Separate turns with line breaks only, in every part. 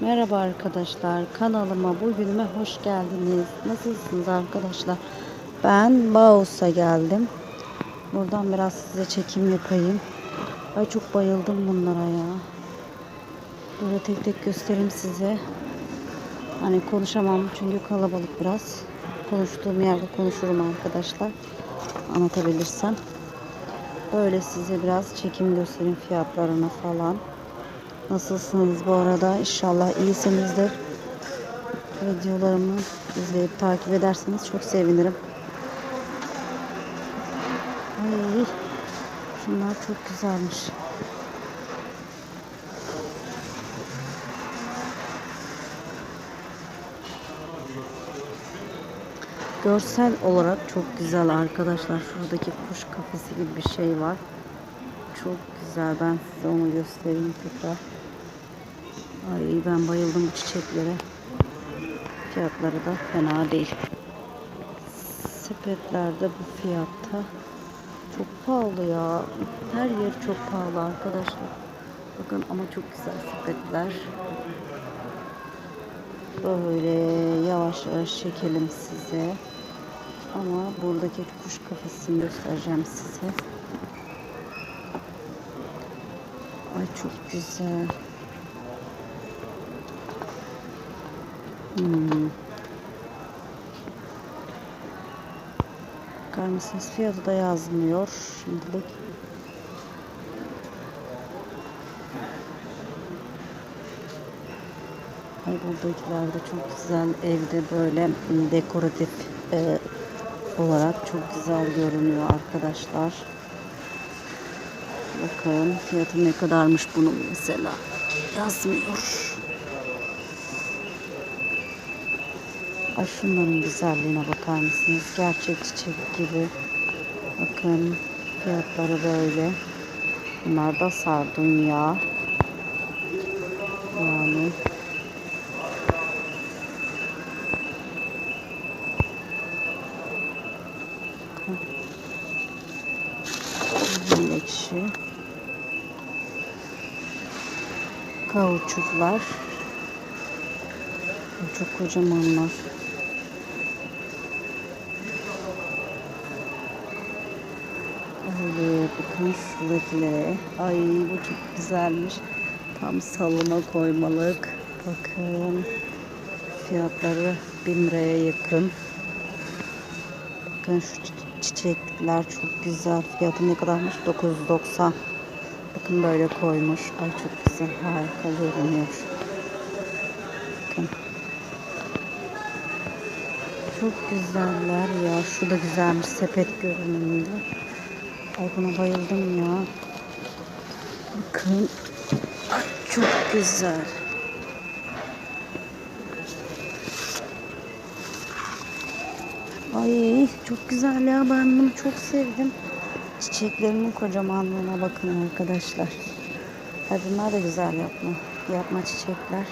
Merhaba arkadaşlar. Kanalıma bugünüme hoş geldiniz. Nasılsınız arkadaşlar? Ben Bağus'a geldim. Buradan biraz size çekim yapayım. Ay çok bayıldım bunlara ya. Böyle tek tek göstereyim size. Hani konuşamam çünkü kalabalık biraz. Konuştuğum yerde konuşurum arkadaşlar. Anlatabilirsem. Böyle size biraz çekim göstereyim fiyatlarına falan. Nasılsınız bu arada? İnşallah iyisinizdir. Videolarımı izleyip takip ederseniz çok sevinirim. Ay, şunlar çok güzelmiş. Görsel olarak çok güzel arkadaşlar. Şuradaki kuş kafesi gibi bir şey var. Çok güzel. Ben size onu göstereyim tekrar. Ay ben bayıldım bu çiçeklere. Fiyatları da fena değil. Sepetlerde bu fiyatta çok pahalı ya. Her yer çok pahalı arkadaşlar. Bakın ama çok güzel sepetler. Böyle yavaş yavaş çekelim size. Ama buradaki kuş kafesini göstereceğim size. Ay çok güzel. Hmm. Bakar mısınız? Fiyatı da yazmıyor şimdilik. Ay buradakiler de çok güzel evde böyle dekoratif e, olarak çok güzel görünüyor arkadaşlar. Bakın fiyatı ne kadarmış bunun mesela. Yazmıyor. Ay şunların güzelliğine bakar mısınız? Gerçek çiçek gibi. Bakın fiyatları böyle. Bunlar da sardunya. Yani ekşi. Kauçuklar. Çok kocamanlar. Şuradakilere. Ay bu çok güzelmiş. Tam salona koymalık. Bakın fiyatları 1000 liraya yakın. Bakın şu çiçekler çok güzel. Fiyatı ne kadarmış? 990. Bakın böyle koymuş. Ay çok güzel. Harika görünüyor. Bakın. Çok güzeller ya. Şu da güzelmiş sepet görünümünde. Ay buna bayıldım ya. Bakın. Ay çok güzel. Ay çok güzel ya. Ben bunu çok sevdim. Çiçeklerimin kocamanlığına bakın arkadaşlar. Ay bunlar da güzel yapma. Yapma çiçekler.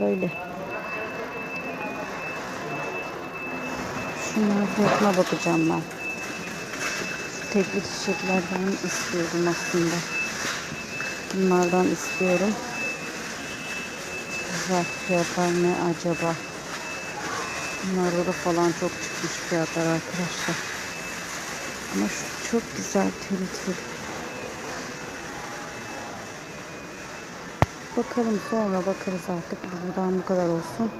Böyle. Şunların fiyatına bakacağım ben. Şu tekli çiçeklerden istiyordum aslında. Bunlardan istiyorum. Güzel fiyatlar ne acaba? Bunlarda da falan çok çıkmış fiyatlar arkadaşlar. Ama şu çok güzel tülü tül. Bakalım sonra bakarız artık. Buradan bu kadar olsun.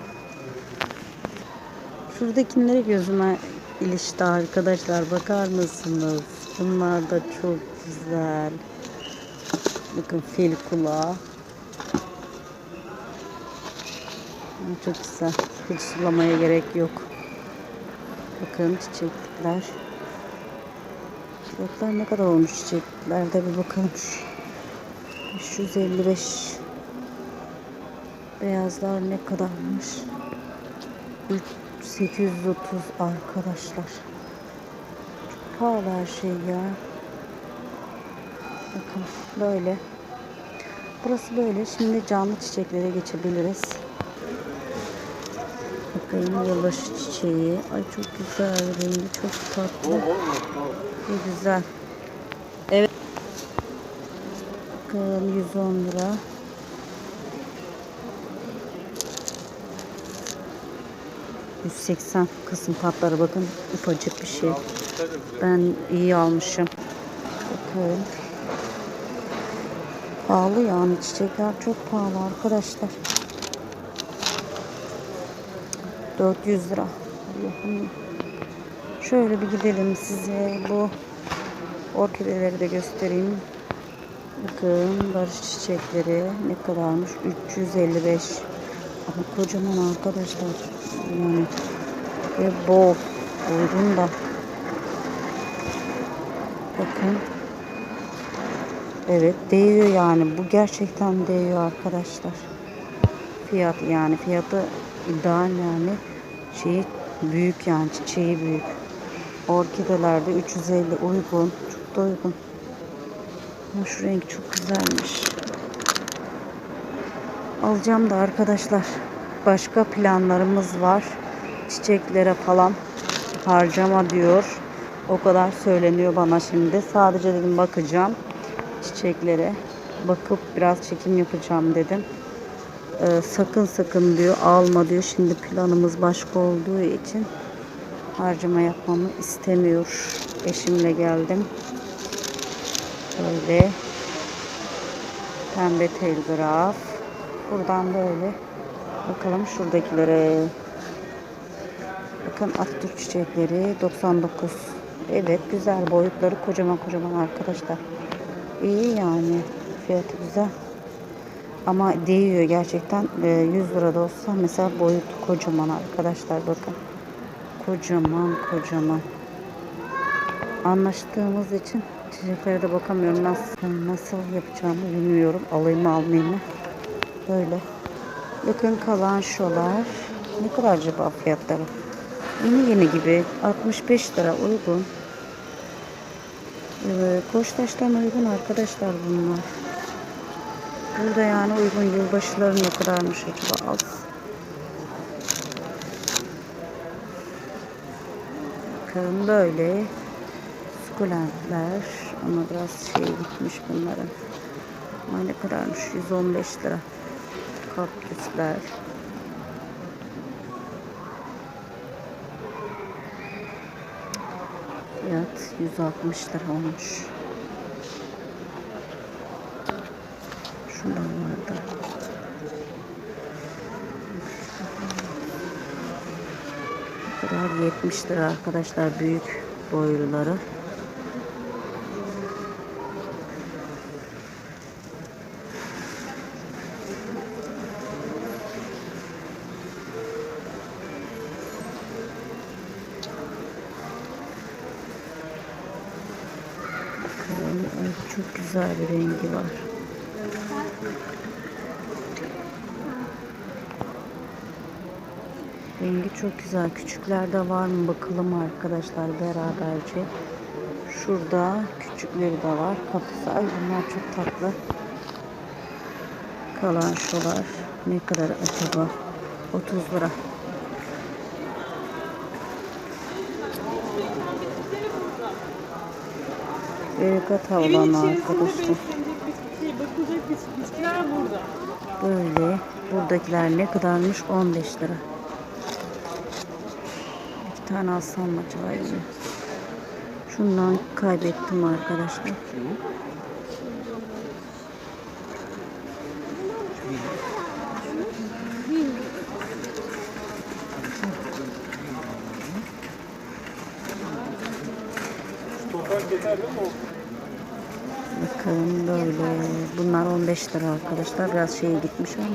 Şuradakileri gözüme ilişti arkadaşlar. Bakar mısınız? Bunlar da çok güzel. Bakın fil kulağı. Çok güzel. Hiç sulamaya gerek yok. Bakın çiçekler. Fiyatlar ne kadar olmuş çiçeklerde bir bakalım. 555 Beyazlar ne kadarmış? 830 arkadaşlar. Pahalı her şey ya. Bakın böyle. Burası böyle. Şimdi canlı çiçeklere geçebiliriz. Bakın yılbaşı çiçeği. Ay çok güzel. Rengi çok tatlı. Ve güzel. Evet. Bakın 110 lira. 180 kısım patları bakın ufacık bir şey. Ben iyi almışım. Bakın. Pahalı yani çiçekler çok pahalı arkadaşlar. 400 lira. Allah'ım. Şöyle bir gidelim size bu orkideleri de göstereyim. Bakın barış çiçekleri ne kadarmış? 355. Ama kocaman arkadaşlar. Yani ve bol. Uygun da. Bakın. Evet değiyor yani. Bu gerçekten değiyor arkadaşlar. Fiyat yani fiyatı ideal yani. Şeyi büyük yani çiçeği büyük. Orkidelerde 350 uygun. Çok da uygun. Ama şu renk çok güzelmiş. Alacağım da arkadaşlar. Başka planlarımız var. Çiçeklere falan harcama diyor. O kadar söyleniyor bana şimdi. Sadece dedim bakacağım çiçeklere. Bakıp biraz çekim yapacağım dedim. Ee, sakın sakın diyor alma diyor. Şimdi planımız başka olduğu için harcama yapmamı istemiyor. Eşimle geldim. Böyle pembe telgraf. Buradan böyle bakalım şuradakilere. Bakın Atatürk çiçekleri 99. Evet güzel boyutları kocaman kocaman arkadaşlar. İyi yani fiyatı güzel. Ama değiyor gerçekten. Ee, 100 lira da olsa mesela boyut kocaman arkadaşlar bakın. Kocaman kocaman. Anlaştığımız için çiçeklere de bakamıyorum. Nasıl, nasıl yapacağımı bilmiyorum. Alayım mı almayayım mı? Böyle. Bakın kalan şolar. Ne kadar acaba fiyatları? Yeni yeni gibi. 65 lira uygun. Ee, Koçtaş'tan uygun arkadaşlar bunlar. Burada yani uygun yılbaşıları ne kadarmış acaba az. Bakın böyle sukulentler ama biraz şey gitmiş bunların. Ama ne kadarmış 115 lira. Kaktüsler. Fiyat 160 lira olmuş. Şundan vardı. Bu kadar 70 lira arkadaşlar büyük boyluları. Bakın, ay, çok güzel bir rengi var. Rengi çok güzel. Küçüklerde var mı bakalım arkadaşlar beraberce. Şurada küçükleri de var. Kapısı. Ay bunlar çok tatlı. Kalan şular. Ne kadar acaba? 30 lira. Erika tavlama arkadaşlar.
Şey.
Böyle. Buradakiler ne kadarmış? 15 lira. Bir tane alsam mı acaba yine? Şundan kaybettim arkadaşlar.
Toprak yeterli mi?
Bakın böyle. Bunlar 15 lira arkadaşlar. Biraz şeye gitmiş ama.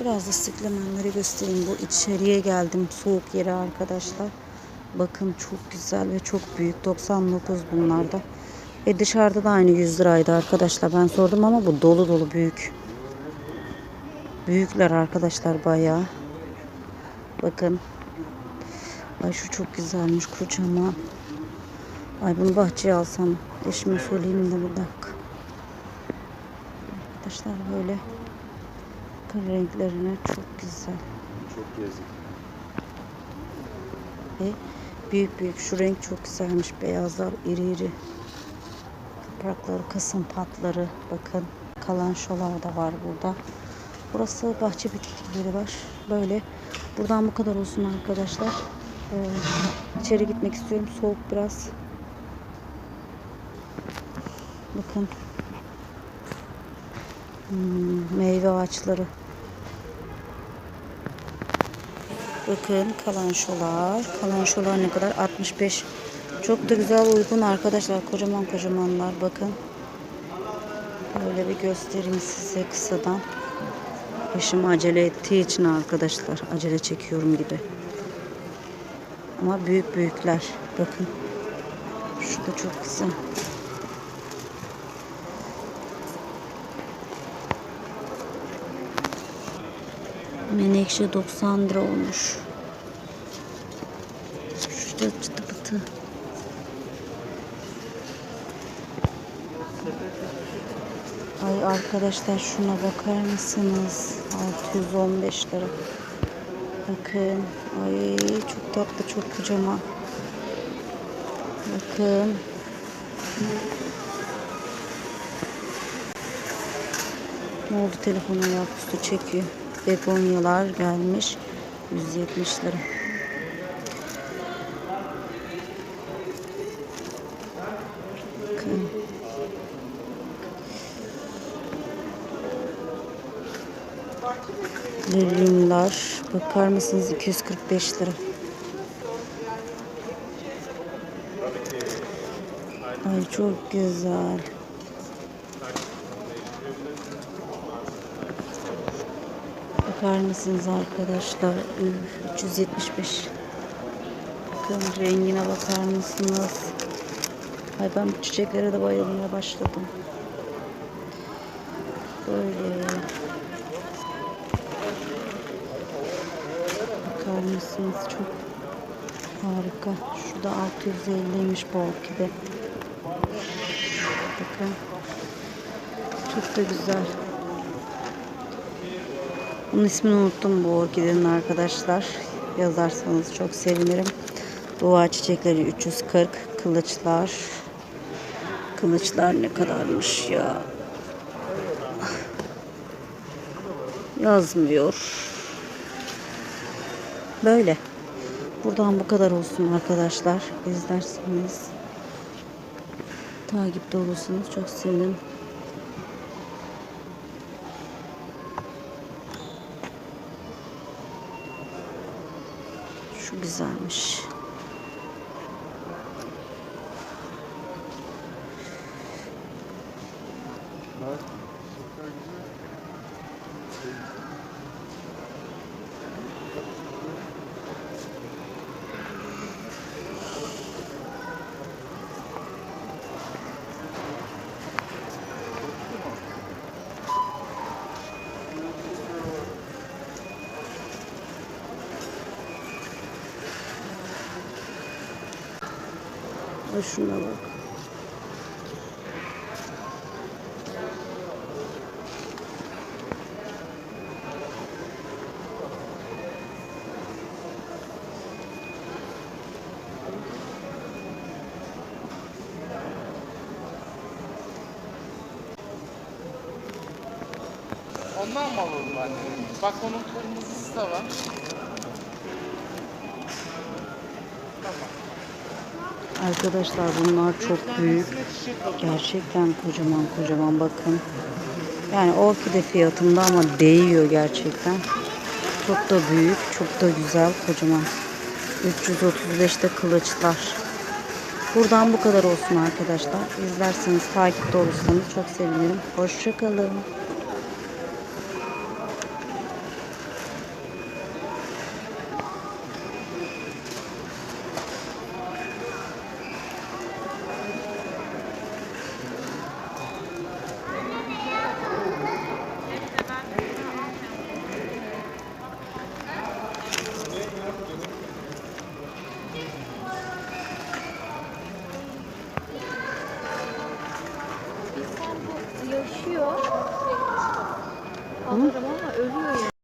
Biraz da sıklemenleri göstereyim. Bu içeriye geldim. Soğuk yere arkadaşlar. Bakın çok güzel ve çok büyük. 99 bunlarda. Ve dışarıda da aynı 100 liraydı arkadaşlar. Ben sordum ama bu dolu dolu büyük. Büyükler arkadaşlar bayağı. Bakın. Ay şu çok güzelmiş kocaman. Ay bunu bahçeye alsam. Eşime söyleyeyim de bir dakika. Arkadaşlar böyle bakın renklerine çok güzel.
Çok yazık.
Ve büyük büyük şu renk çok güzelmiş. Beyazlar iri iri. Yaprakları, kasım patları. Bakın kalançolar da var burada. Burası bahçe bitkileri var. Böyle. Buradan bu kadar olsun arkadaşlar. Ee, içeri gitmek istiyorum. Soğuk biraz. Bakın. Hmm, meyve ağaçları. Bakın kalançolar. Kalançolar ne kadar? 65. Çok da güzel uygun arkadaşlar. Kocaman kocamanlar bakın. Böyle bir göstereyim size kısadan. Başım acele ettiği için arkadaşlar acele çekiyorum gibi. Ama büyük büyükler. Bakın. Şu da çok güzel. Menekşe 90 lira olmuş. Şurada çıtı pıtı. Ay arkadaşlar şuna bakar mısınız? 615 lira. Bakın. Ay çok tatlı çok kocaman. Bakın. Ne oldu telefona yapısı çekiyor. Begonyalar gelmiş. 170 lira. Lilyumlar. Bakar mısınız 245 lira. Ay çok güzel. Bakar mısınız arkadaşlar? Üf, 375. Bakın rengine bakar mısınız? Ay ben bu çiçeklere de bayılmaya başladım. Böyle. Mısınız? Çok harika. Şurada 650'ymiş bu orkide. Bakın. Çok da güzel. Bunun ismini unuttum bu orkidenin arkadaşlar. Yazarsanız çok sevinirim. Dua çiçekleri 340. Kılıçlar. Kılıçlar ne kadarmış ya. Yazmıyor. Böyle. Buradan bu kadar olsun arkadaşlar. İzlerseniz takipte olursanız çok sevinirim. Şu güzelmiş. Ay şuna bak.
Ondan mı alalım anne? Bak onun kırmızısı da var.
Arkadaşlar bunlar çok büyük. Gerçekten kocaman kocaman bakın. Yani orkide fiyatında ama değiyor gerçekten. Çok da büyük, çok da güzel, kocaman. 335'te kılıçlar. Buradan bu kadar olsun arkadaşlar. İzlerseniz, takipte olursanız çok sevinirim. Hoşçakalın.